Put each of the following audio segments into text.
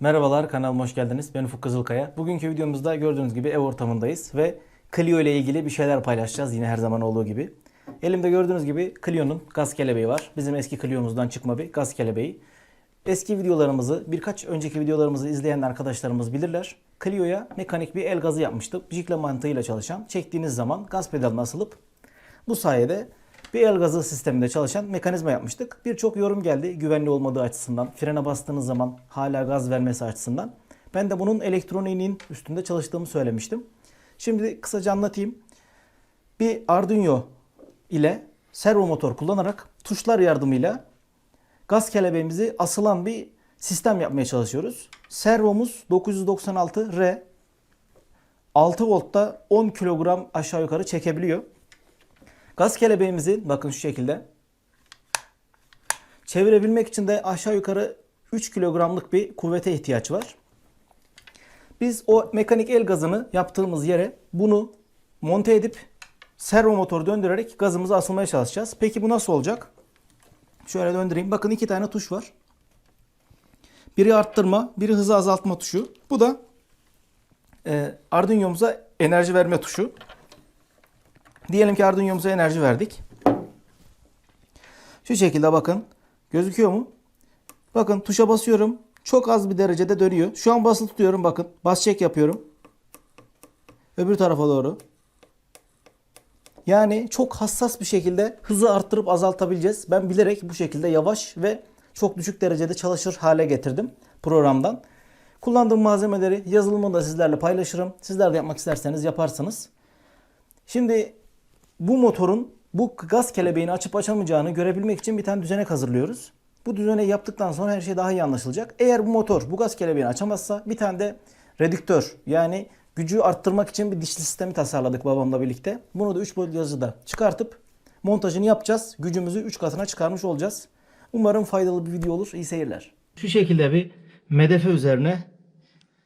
Merhabalar kanalıma hoş geldiniz. Ben Ufuk Kızılkaya. Bugünkü videomuzda gördüğünüz gibi ev ortamındayız ve Clio ile ilgili bir şeyler paylaşacağız yine her zaman olduğu gibi. Elimde gördüğünüz gibi Clio'nun gaz kelebeği var. Bizim eski Clio'muzdan çıkma bir gaz kelebeği. Eski videolarımızı, birkaç önceki videolarımızı izleyen arkadaşlarımız bilirler. Clio'ya mekanik bir el gazı yapmıştık. Jikle mantığıyla çalışan. Çektiğiniz zaman gaz pedalına asılıp bu sayede bir el gazı sisteminde çalışan mekanizma yapmıştık. Birçok yorum geldi güvenli olmadığı açısından, frene bastığınız zaman hala gaz vermesi açısından. Ben de bunun elektroniğinin üstünde çalıştığımı söylemiştim. Şimdi kısaca anlatayım. Bir Arduino ile servo motor kullanarak tuşlar yardımıyla gaz kelebeğimizi asılan bir sistem yapmaya çalışıyoruz. Servomuz 996R 6 voltta 10 kilogram aşağı yukarı çekebiliyor. Gaz kelebeğimizi bakın şu şekilde çevirebilmek için de aşağı yukarı 3 kilogramlık bir kuvvete ihtiyaç var. Biz o mekanik el gazını yaptığımız yere bunu monte edip servo motoru döndürerek gazımızı asılmaya çalışacağız. Peki bu nasıl olacak? Şöyle döndüreyim. Bakın iki tane tuş var. Biri arttırma, biri hızı azaltma tuşu. Bu da e, Arduino'muza enerji verme tuşu. Diyelim ki Arduino'muza enerji verdik. Şu şekilde bakın. Gözüküyor mu? Bakın tuşa basıyorum. Çok az bir derecede dönüyor. Şu an basılı tutuyorum bakın. Bas çek yapıyorum. Öbür tarafa doğru. Yani çok hassas bir şekilde hızı arttırıp azaltabileceğiz. Ben bilerek bu şekilde yavaş ve çok düşük derecede çalışır hale getirdim programdan. Kullandığım malzemeleri yazılımını da sizlerle paylaşırım. Sizler de yapmak isterseniz yaparsınız. Şimdi bu motorun bu gaz kelebeğini açıp açamayacağını görebilmek için bir tane düzenek hazırlıyoruz. Bu düzeneği yaptıktan sonra her şey daha iyi anlaşılacak. Eğer bu motor bu gaz kelebeğini açamazsa bir tane de redüktör yani gücü arttırmak için bir dişli sistemi tasarladık babamla birlikte. Bunu da 3 boyutlu yazıda çıkartıp montajını yapacağız. Gücümüzü 3 katına çıkarmış olacağız. Umarım faydalı bir video olur. İyi seyirler. Şu şekilde bir medefe üzerine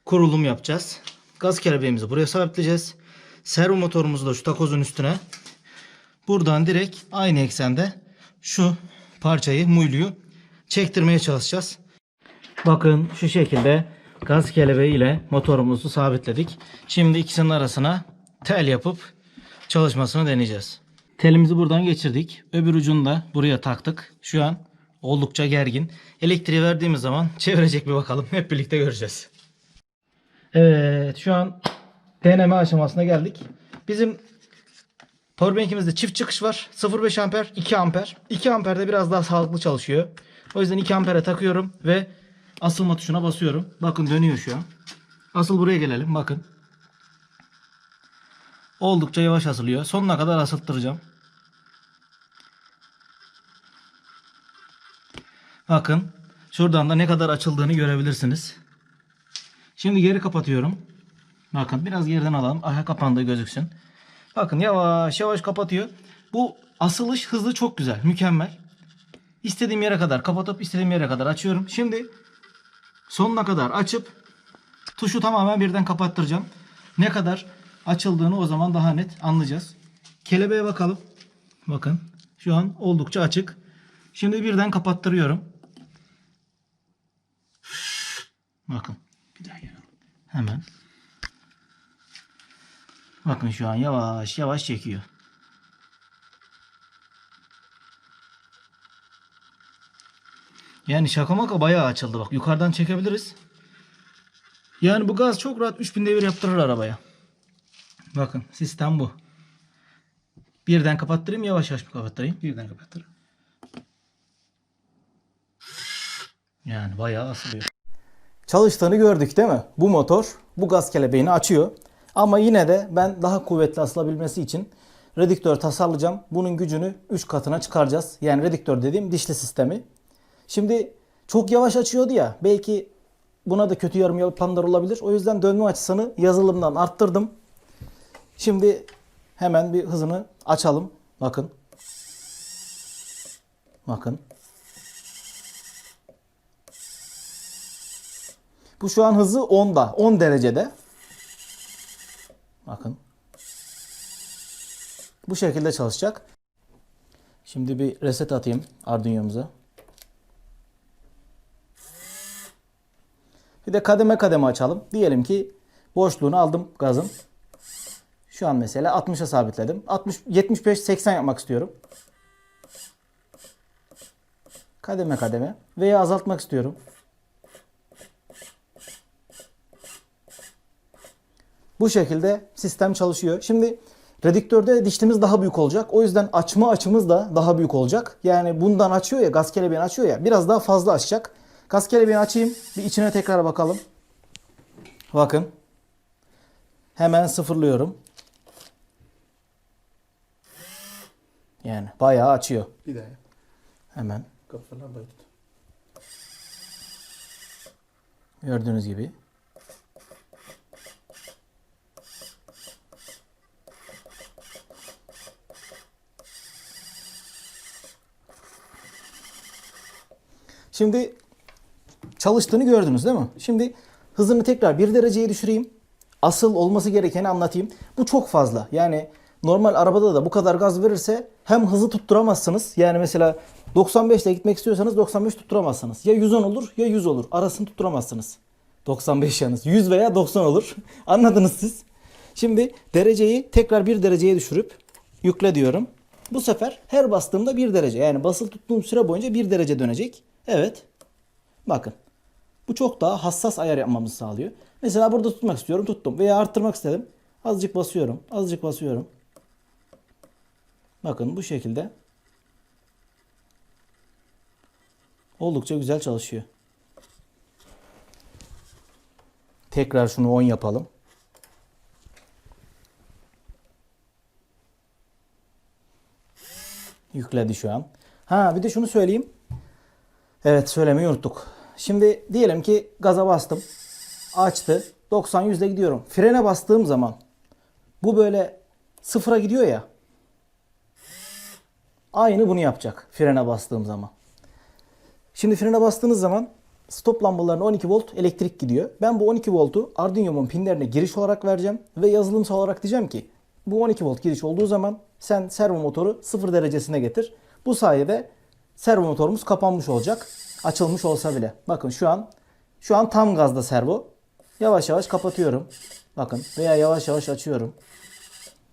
kurulum yapacağız. Gaz kelebeğimizi buraya sabitleyeceğiz. Servo motorumuzu da şu takozun üstüne buradan direkt aynı eksende şu parçayı, muyluyu çektirmeye çalışacağız. Bakın şu şekilde gaz kelebeği ile motorumuzu sabitledik. Şimdi ikisinin arasına tel yapıp çalışmasını deneyeceğiz. Telimizi buradan geçirdik. Öbür ucunu da buraya taktık. Şu an oldukça gergin. Elektriği verdiğimiz zaman çevirecek bir bakalım. Hep birlikte göreceğiz. Evet şu an deneme aşamasına geldik. Bizim Powerbank'imizde çift çıkış var. 0.5 amper, 2 amper. 2 amper de biraz daha sağlıklı çalışıyor. O yüzden 2 ampere takıyorum ve asılma tuşuna basıyorum. Bakın dönüyor şu an. Asıl buraya gelelim. Bakın. Oldukça yavaş asılıyor. Sonuna kadar asılttıracağım. Bakın. Şuradan da ne kadar açıldığını görebilirsiniz. Şimdi geri kapatıyorum. Bakın biraz geriden alalım. Aha kapandığı gözüksün. Bakın yavaş yavaş kapatıyor. Bu asılış hızı çok güzel. Mükemmel. İstediğim yere kadar kapatıp istediğim yere kadar açıyorum. Şimdi sonuna kadar açıp tuşu tamamen birden kapattıracağım. Ne kadar açıldığını o zaman daha net anlayacağız. Kelebeğe bakalım. Bakın şu an oldukça açık. Şimdi birden kapattırıyorum. Bakın. Bir daha gelelim. Hemen. Bakın şu an yavaş yavaş çekiyor. Yani şaka maka bayağı açıldı bak. Yukarıdan çekebiliriz. Yani bu gaz çok rahat 3000 devir yaptırır arabaya. Bakın sistem bu. Birden kapattırayım yavaş yavaş mı kapattırayım? Birden kapattırayım. Yani bayağı asılıyor. Çalıştığını gördük değil mi? Bu motor bu gaz kelebeğini açıyor. Ama yine de ben daha kuvvetli asılabilmesi için redüktör tasarlayacağım. Bunun gücünü 3 katına çıkaracağız. Yani redüktör dediğim dişli sistemi. Şimdi çok yavaş açıyordu ya. Belki buna da kötü yorum yapanlar olabilir. O yüzden dönme açısını yazılımdan arttırdım. Şimdi hemen bir hızını açalım. Bakın. Bakın. Bu şu an hızı 10'da. 10 derecede. Bakın. Bu şekilde çalışacak. Şimdi bir reset atayım Arduino'muza. Bir de kademe kademe açalım. Diyelim ki boşluğunu aldım gazın. Şu an mesela 60'a sabitledim. 60 75 80 yapmak istiyorum. Kademe kademe veya azaltmak istiyorum. Bu şekilde sistem çalışıyor. Şimdi redüktörde dişlimiz daha büyük olacak. O yüzden açma açımız da daha büyük olacak. Yani bundan açıyor ya gaz kelebeğini açıyor ya biraz daha fazla açacak. Gaz kelebeğini açayım. Bir içine tekrar bakalım. Bakın. Hemen sıfırlıyorum. Yani bayağı açıyor. Bir daha. Hemen Kafa lambayı tut. gördüğünüz gibi. Şimdi çalıştığını gördünüz değil mi? Şimdi hızını tekrar bir dereceye düşüreyim. Asıl olması gerekeni anlatayım. Bu çok fazla. Yani normal arabada da bu kadar gaz verirse hem hızı tutturamazsınız. Yani mesela 95 ile gitmek istiyorsanız 95 tutturamazsınız. Ya 110 olur ya 100 olur. Arasını tutturamazsınız. 95 yalnız. 100 veya 90 olur. Anladınız siz. Şimdi dereceyi tekrar bir dereceye düşürüp yükle diyorum. Bu sefer her bastığımda bir derece. Yani basılı tuttuğum süre boyunca bir derece dönecek. Evet. Bakın. Bu çok daha hassas ayar yapmamızı sağlıyor. Mesela burada tutmak istiyorum. Tuttum. Veya arttırmak istedim. Azıcık basıyorum. Azıcık basıyorum. Bakın bu şekilde. Oldukça güzel çalışıyor. Tekrar şunu 10 yapalım. Yükledi şu an. Ha bir de şunu söyleyeyim. Evet söylemeyi unuttuk. Şimdi diyelim ki gaza bastım. Açtı. 90 100'de gidiyorum. Frene bastığım zaman bu böyle sıfıra gidiyor ya. Aynı bunu yapacak frene bastığım zaman. Şimdi frene bastığınız zaman stop lambalarına 12 volt elektrik gidiyor. Ben bu 12 voltu Arduino'mun pinlerine giriş olarak vereceğim ve yazılımsal olarak diyeceğim ki bu 12 volt giriş olduğu zaman sen servo motoru 0 derecesine getir. Bu sayede servo motorumuz kapanmış olacak. Açılmış olsa bile. Bakın şu an şu an tam gazda servo. Yavaş yavaş kapatıyorum. Bakın veya yavaş yavaş açıyorum.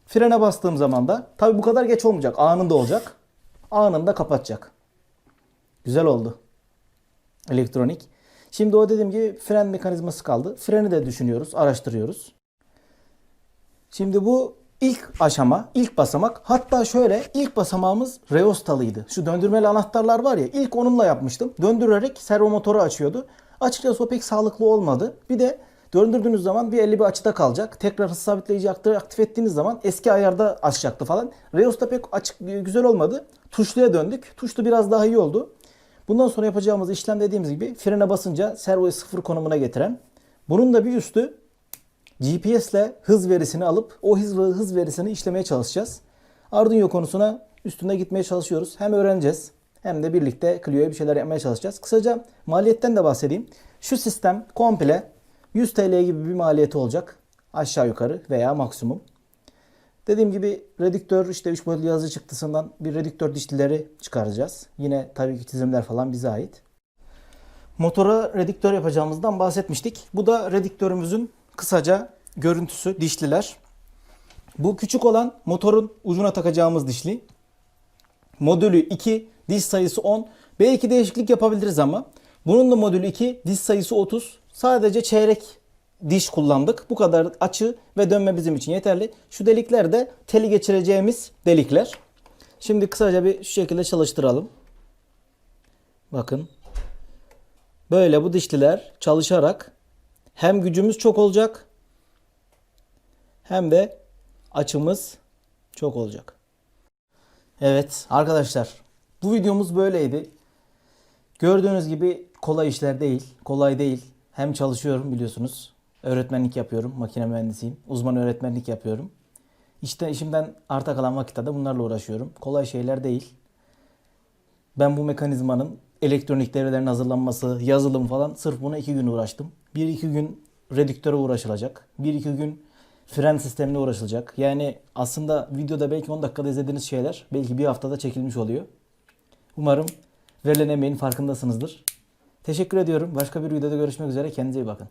Frene bastığım zaman da tabi bu kadar geç olmayacak. Anında olacak. Anında kapatacak. Güzel oldu. Elektronik. Şimdi o dediğim gibi fren mekanizması kaldı. Freni de düşünüyoruz, araştırıyoruz. Şimdi bu ilk aşama, ilk basamak. Hatta şöyle ilk basamağımız Reostalıydı. Şu döndürmeli anahtarlar var ya ilk onunla yapmıştım. Döndürerek servo motoru açıyordu. Açıkçası o pek sağlıklı olmadı. Bir de döndürdüğünüz zaman bir 50 bir açıda kalacak. Tekrar hız sabitleyici aktif ettiğiniz zaman eski ayarda açacaktı falan. Reos'ta pek açık güzel olmadı. Tuşluya döndük. Tuşlu biraz daha iyi oldu. Bundan sonra yapacağımız işlem dediğimiz gibi frene basınca servoyu sıfır konumuna getiren. Bunun da bir üstü GPS ile hız verisini alıp o hız, hız verisini işlemeye çalışacağız. Arduino konusuna üstünde gitmeye çalışıyoruz. Hem öğreneceğiz hem de birlikte Clio'ya bir şeyler yapmaya çalışacağız. Kısaca maliyetten de bahsedeyim. Şu sistem komple 100 TL gibi bir maliyeti olacak. Aşağı yukarı veya maksimum. Dediğim gibi redüktör işte 3 boyutlu yazıcı çıktısından bir redüktör dişlileri çıkaracağız. Yine tabii ki çizimler falan bize ait. Motora redüktör yapacağımızdan bahsetmiştik. Bu da redüktörümüzün kısaca görüntüsü dişliler. Bu küçük olan motorun ucuna takacağımız dişli. Modülü 2, diş sayısı 10. Belki değişiklik yapabiliriz ama. Bunun da modülü 2, diş sayısı 30. Sadece çeyrek diş kullandık. Bu kadar açı ve dönme bizim için yeterli. Şu delikler de teli geçireceğimiz delikler. Şimdi kısaca bir şu şekilde çalıştıralım. Bakın. Böyle bu dişliler çalışarak hem gücümüz çok olacak hem de açımız çok olacak. Evet arkadaşlar bu videomuz böyleydi. Gördüğünüz gibi kolay işler değil. Kolay değil. Hem çalışıyorum biliyorsunuz. Öğretmenlik yapıyorum. Makine mühendisiyim. Uzman öğretmenlik yapıyorum. İşte işimden arta kalan vakitte de bunlarla uğraşıyorum. Kolay şeyler değil. Ben bu mekanizmanın elektronik devrelerin hazırlanması, yazılım falan sırf buna iki gün uğraştım. Bir iki gün redüktöre uğraşılacak. Bir iki gün fren sistemine uğraşılacak. Yani aslında videoda belki 10 dakikada izlediğiniz şeyler belki bir haftada çekilmiş oluyor. Umarım verilen emeğin farkındasınızdır. Teşekkür ediyorum. Başka bir videoda görüşmek üzere. Kendinize iyi bakın.